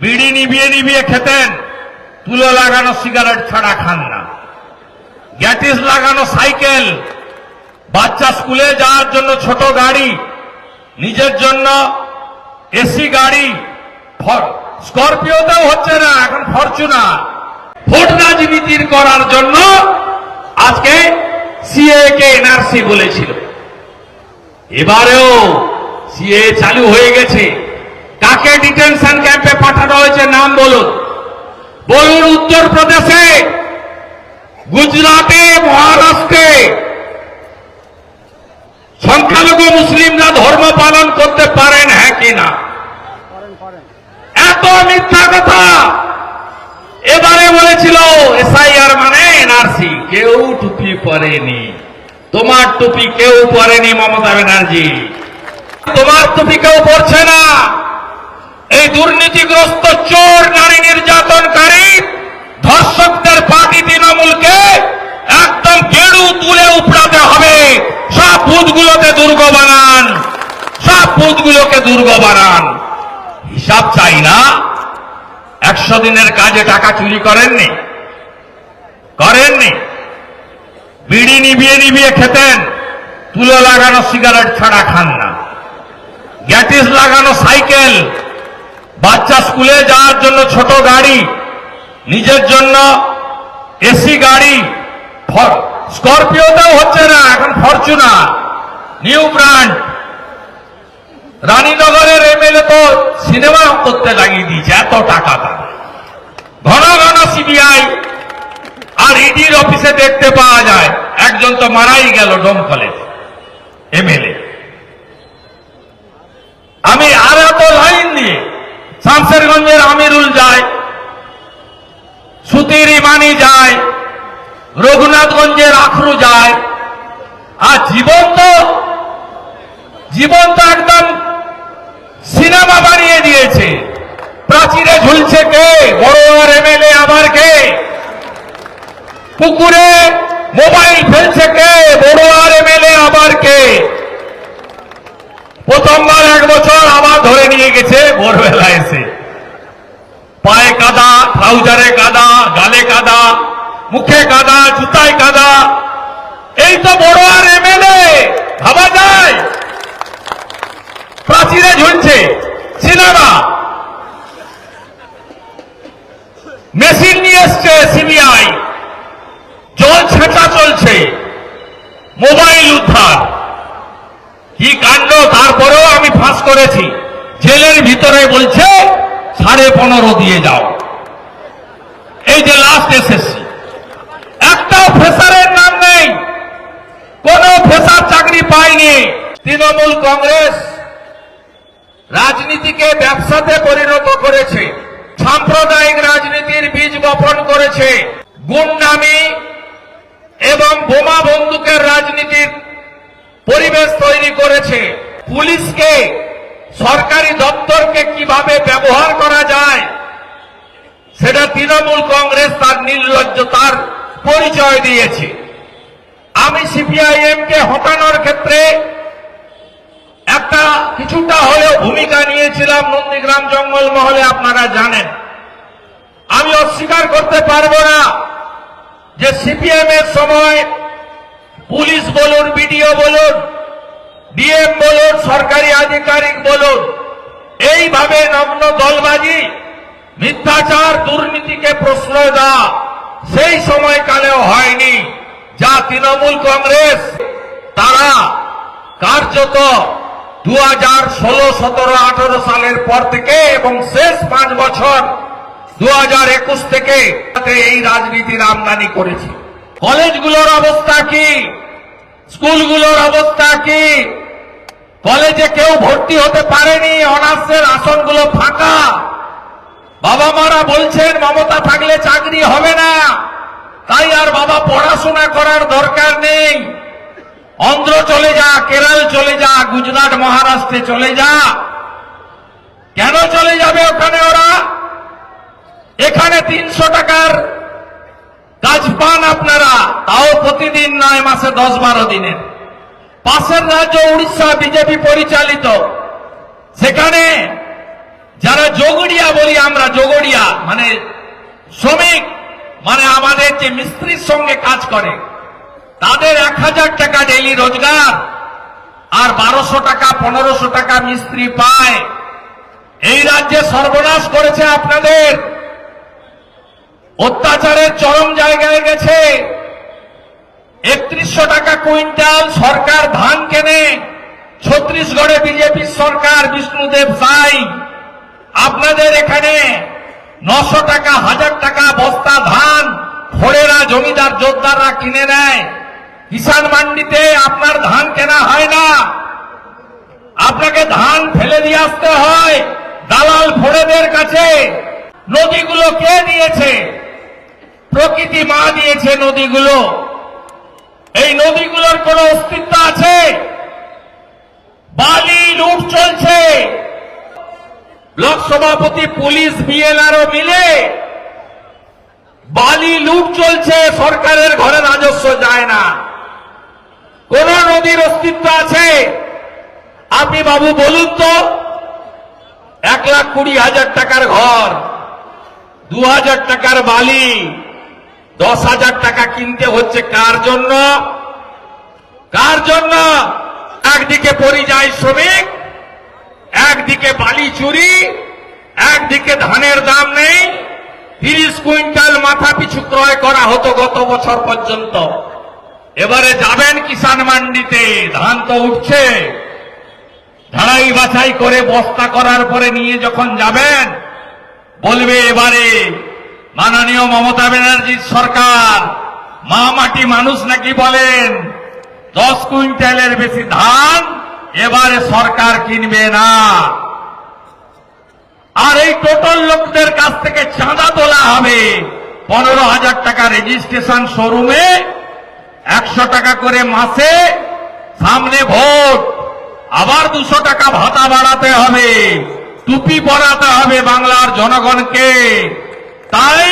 বিড়ি নিবিয়ে নিবিয়ে খেতেন। তুলো লাগানো সিগারেট ছাড়া খান না। গ্যাটিস লাগানো সাইকেল। বাচ্চা স্কুলে যাওয়ার জন্য ছোট গাড়ি, নিজের জন্য এসি গাড়ি। স্করপিওতেও হচ্ছে না, এখন ফরচুনার। ভোট রাজনীতির করার জন্য আজকে সিএ কে এনআরসি বলেছিল। এবারেও সিএ চালু হয়ে গেছে। কাকে ডিটেনশন ক্যাম্পে পাঠানো হয়েছে নাম বলুন। বলুন উত্তরপ্রদেশে, গুজরাটে, মহারাষ্ট্রে। সংখ্যালঘু মুসলিমরা ধর্ম পালন করতে পারেন হ্যাঁ কি না? এত মিথ্যা কথা! এবারে বলেছিল এসআইআর মানে এনআরসি, কেউ টুপি পরেনি। তোমার টুপি কেউ পরেনি মমতা ব্যানার্জি। তোমার টুপি কেউ পরছে না। দুর্নীতিগ্রস্ত চোর, নারী নির্যাতনকারী ধর্ষকদের পার্টি তৃণমূলকে একদম গেড়ু তুলে উপড়াতে হবে। সব বুথগুলোতে দুর্গ বানান। সব বুথগুলোকে দুর্গ বানান। হিসাব চাই না। একশো দিনের কাজে টাকা চুরি করেননি। করেননি। বিড়ি নিবিয়ে নিবিয়ে খেতেন। তুলো লাগানো সিগারেট ছাড়া খান না। গ্যাটিস লাগানো সাইকেল বাচ্চা স্কুলে যাওয়ার জন্য ছোট গাড়ি, নিজের জন্য এসি গাড়ি স্করপিওতেও হচ্ছে না, এখন ফরচুনার নিউ ব্র্যান্ড। রানীনগরের এমএলএ তো সিনেমা করতে লাগিয়ে দিয়েছে, এত টাকা তার। ঘন ঘন সিবিআই আর ইডির অফিসে দেখতে পাওয়া যায়, একজন তো মারাই গেল ডোমকলে এমএলএ আমি আর এত লাইন দিয়ে শামসেরগঞ্জের আমিরুল যায়, সুতির ইমানি যায়, রঘুনাথগঞ্জের আখরু যায়। আর জীবন তো জীবন তো একদম সিনেমা বানিয়ে দিয়েছে। প্রাচীরে ঝুলছে কে? বড় এমএলএ আবার কে? পুকুরে মোবাইল ফেলছে কে? বড় আর এমএলএ আবার কে? প্রথমবার এক বছর আবার ধরে নিয়ে গেছে ভোরবেলা এসে। পায়ে কাদা ট্রাউজারে কাদা, গালে কাদা, মুখে কাদা, জুতায় কাদা। এই তো বড় আর এমএলএ, ভাবা যায়? প্রাচীরে ঝুলছে, সিনেমা। মেশিন নিয়ে এসছে সিবিআই। জল ছেঁচা চলছে, মোবাইল উদ্ধার। কি কাণ্ড? তারপরেও আমি ফাঁস করেছি। জেলের ভিতরে বলছে সাড়ে পনেরো দিয়ে যাও। এই যে লাস্ট এসএসসি একটাও ফেসারের নাম নেই। কোন ফেসার চাকরি পায়নি। তৃণমূল কংগ্রেস রাজনীতিকে ব্যবসাতে পরিণত করেছে। সাম্প্রদায়িক রাজনীতির বীজ বপন করেছে। গুন্ডামি এবং বোমা বন্দুকের রাজনীতির পরিবেশ তৈরি করেছে। পুলিশকে সরকারি দপ্তরকে কীভাবে ব্যবহার করা যায়, সেটা তৃণমূল কংগ্রেস তার নির্লজ্জতার পরিচয় দিয়েছে। আমি সিপিআইএম কে হটানোর ক্ষেত্রে একটা কিছুটা হলেও ভূমিকা নিয়েছিলাম নন্দীগ্রাম জঙ্গল মহলে, আপনারা জানেন। আমি অস্বীকার করতে পারব না যে সিপিএম এর সময় পুলিশ বলুন, বিডিও বলুন ডিএম বলুন, সরকারি আধিকারিক বলুন, এইভাবে নগ্ন দলবাজি, মিথ্যাচার, দুর্নীতিকে প্রশ্রয় দেওয়া সেই সময়কালেও হয়নি। যা তৃণমূল কংগ্রেস, তারা কার্যত দু হাজার ষোলো, সতেরো, আঠারো সালের পর থেকে এবং শেষ পাঁচ বছর দু হাজার একুশ থেকে এই রাজনীতির আমদানি করেছে। কলেজগুলোর অবস্থা কি? স্কুলগুলোর অবস্থা কি? কলেজে কেউ ভর্তি হতে পারেনি, অনার্সের আসনগুলো ফাঁকা। বাবা মারা বলছেন, মমতা থাকলে চাকরি হবে না। তাই আর বাবা পড়াশোনা করার দরকার নেই। অন্ধ্র চলে যা, কেরল চলে যা, গুজরাট, মহারাষ্ট্রে চলে যা। কেন চলে যাবে ওখানে ওরা? এখানে তিনশো টাকার কাজ পান আপনারা। তাও প্রতিদিন নয় মাসে, দশ বারো দিনের। পাশের রাজ্য উড়িষ্যা বিজেপি পরিচালিত। সেখানে যারা যোগড়িয়া বলি আমরা মানে শ্রমিক মানে আমাদের যে মিস্ত্রির সঙ্গে কাজ করে, তাদের এক হাজার টাকা ডেইলি রোজগার আর বারোশো টাকা, পনেরোশো টাকা মিস্ত্রি পায়। এই রাজ্যে সর্বনাশ করেছে আপনাদের। অত্যাচারের চরম জায়গায় গেছে। একত্রিশশো টাকা কুইন্টাল সরকার ধান কেনে। ছত্রিশগড়ে বিজেপি সরকার বিষ্ণুদেব সাই। আপনাদের এখানে নশো টাকা, হাজার টাকা বস্তা ধান খোড়েরা জমিদার জোরদাররা কিনে নেয়। কিষাণ মান্ডিতে আপনার ধান কেনা হয় না। আপনাকে ধান ফেলে দিয়ে আসতে হয় দালাল ফোড়েদের কাছে। নদীগুলো কে দিয়েছে? প্রকৃতি মা দিয়েছে নদীগুলো। এই নদীগুলোর কোনো অস্তিত্ব আছে? বালি, লুট চলছে। ব্লক সভাপতি, পুলিশ বিএলআরও মিলে বালি, লুট চলছে, সরকারের ঘরে রাজস্ব যায় না। কোন নদীর অস্তিত্ব আছে? আপনি বাবু বলুন তো, এক লাখ কুড়ি হাজার টাকার ঘর, দু হাজার টাকার বালি দশ হাজার টাকা কিনতে হচ্ছে কার জন্য? কার জন্য? একদিকে পরিযায়ী শ্রমিক, একদিকে বালি চুরি, একদিকে ধানের দাম নেই। তিরিশ কুইন্টাল মাথা পিছু ক্রয় করা হতো গত বছর পর্যন্ত। এবারে যাবেন কিষান মান্ডিতে, ধান তো উঠছে। ঝাড়াই বাছাই করে বস্তা করার পরে নিয়ে যখন যাবেন, বলবে এবারে মাননীয় মমতা ব্যানার্জির সরকার, মা মাটি মানুষ নাকি বলেন, দশ কুইন্টালের বেশি ধান এবারে সরকার কিনবে না। আর এই টোটাল লোকদের কাছ থেকে চাঁদা তোলা হবে। পনেরো হাজার টাকা রেজিস্ট্রেশন শোরুমে একশো টাকা করে মাসে সামনে ভোট। আবার দুশো টাকা ভাতা বাড়াতে হবে। টুপি পরাতে হবে বাংলার জনগণকে। তাই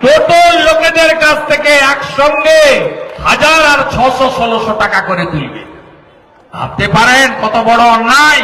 টোটাল লোকেদের কাছ থেকে একসঙ্গে হাজার আর ছশো ষোলোশো টাকা করে তুলবে। ভাবতে পারেন কত বড় অন্যায়?